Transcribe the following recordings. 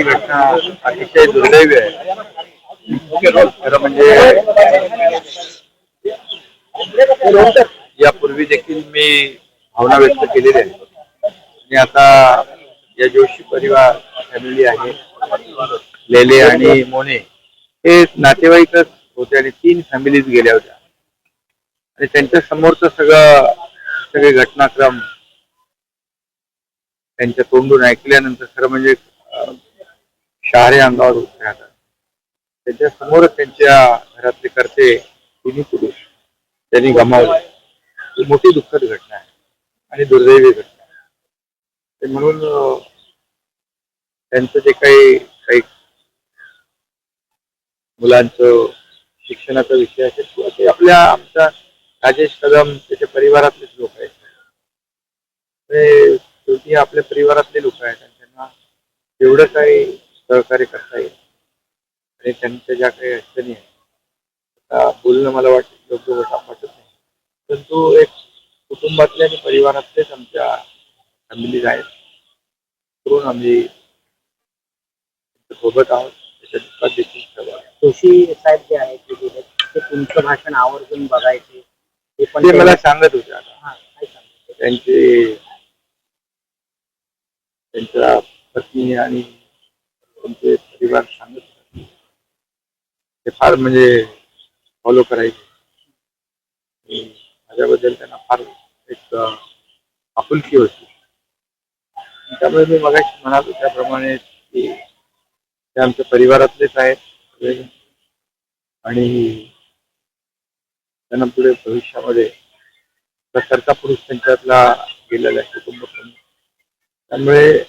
घडलेली घटना अतिशय दुर्दैवी आहे. खरं म्हणजे यापूर्वी देखील मी भावना व्यक्त केलेली आहे. आणि आता या जोशी परिवार फॅमिली आहे. लेले आणि मोने हे नातेवाईकच होते आणि तीन फॅमिलीज गेल्या होत्या. आणि त्यांच्या समोरचं सगळं सगळे घटनाक्रम त्यांच्या तोंडून ऐकल्यानंतर खरं म्हणजे शहारे अंगावर उभे त्यांच्या समोरच त्यांच्या घरातले करते तिन्ही पुरुष त्यांनी गमावले. ही मोठी दुःखद घटना आहे आणि दुर्दैवी घटना आहे. ते म्हणून त्यांचं जे काही काही मुलांचं शिक्षणाचा विषय असेल किंवा ते आपल्या आमच्या राजेश कदम त्याच्या परिवारातलेच लोक आहेत. ते शेवटी आपल्या परिवारातले लोक आहेत आणि त्यांना एवढं काही सहकार्य करता येईल. आणि त्यांच्या ज्या काही अडचणी आहेत आता बोलणं मला वाटतं योग्य वाटत नाही. परंतु एक कुटुंबातले आणि परिवारातलेच आमच्या फॅमिलीज आहेत. करून आम्ही सोबत आहोत. त्याच्या दुःखात देखील. जोशी साहेब जे आहेत ते गेले ते तुमचं भाषण आवर्जून बघायचे. ते पण ते मला सांगत होते आता. हा, काय सांगते? त्यांचे त्यांच्या पत्नी आणि परिवार सांगत ते फार म्हणजे फॉलो करायचे. माझ्याबद्दल त्यांना फार एक आपुलकी होती. त्यामुळे मी मगाशी म्हणालो त्याप्रमाणे की ते आमच्या परिवारातलेच आहेत. आणि त्यांना पुढे भविष्यामध्ये कर्ता पुरुष त्यांच्यातला गेलेला आहे कुटुंब प्रमुख. त्यामुळे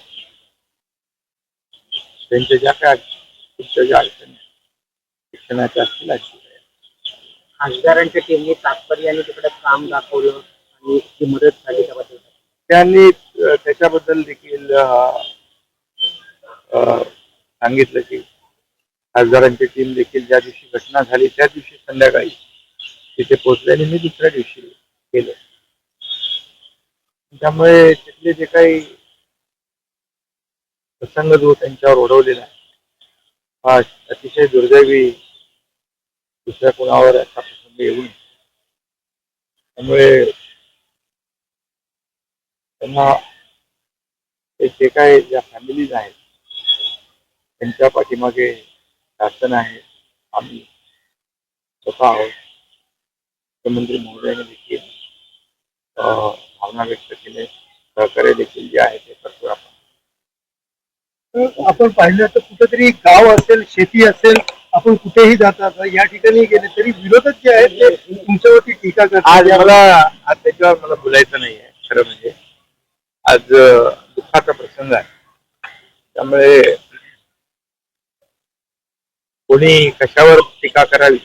त्यांच्या ज्या काय पुढच्या ज्या अडचणी शिक्षणाच्या असतील अशी खासदारांच्या टीमने तात्पर्याने तिकडे काम दाखवलं आणि ती मदत झाली त्याबद्दल. त्यांनी त्याच्याबद्दल देखील सांगितलं की खासदारांची टीम देखील ज्या दिवशी घटना झाली त्या दिवशी संध्याकाळी तिथे पोहोचले आणि मी दुसऱ्या दिवशी गेलो. त्यामुळे तिथले जे काही प्रसंग जो त्यांच्यावर ओढवलेला आहे. हा अतिशय दुर्दैवी दुसऱ्या कोणावर असा प्रसंग येऊ नये. त्यामुळे त्यांना जे काय ज्या फॅमिलीज आहेत त्यांच्या पाठीमागे शासन आहे आम्ही स्वतः आहोत. मुख्यमंत्री महोदयाने देखील अं, भावना व्यक्त केले. सहकार्य देखील जे आहे ते आपण पाहिलं तर कुठेतरी गाव असेल शेती असेल आपण कुठेही जातात या ठिकाणी गेले तरी विरोधक जे आहेत ते तुमच्यावरती टीका आज करतात मला आज त्याच्यावर मला बोलायचं नाही आहे खरं म्हणजे. आज दुःखाचा प्रसंग आहे. त्यामुळे कोणी कशावर टीका करावी?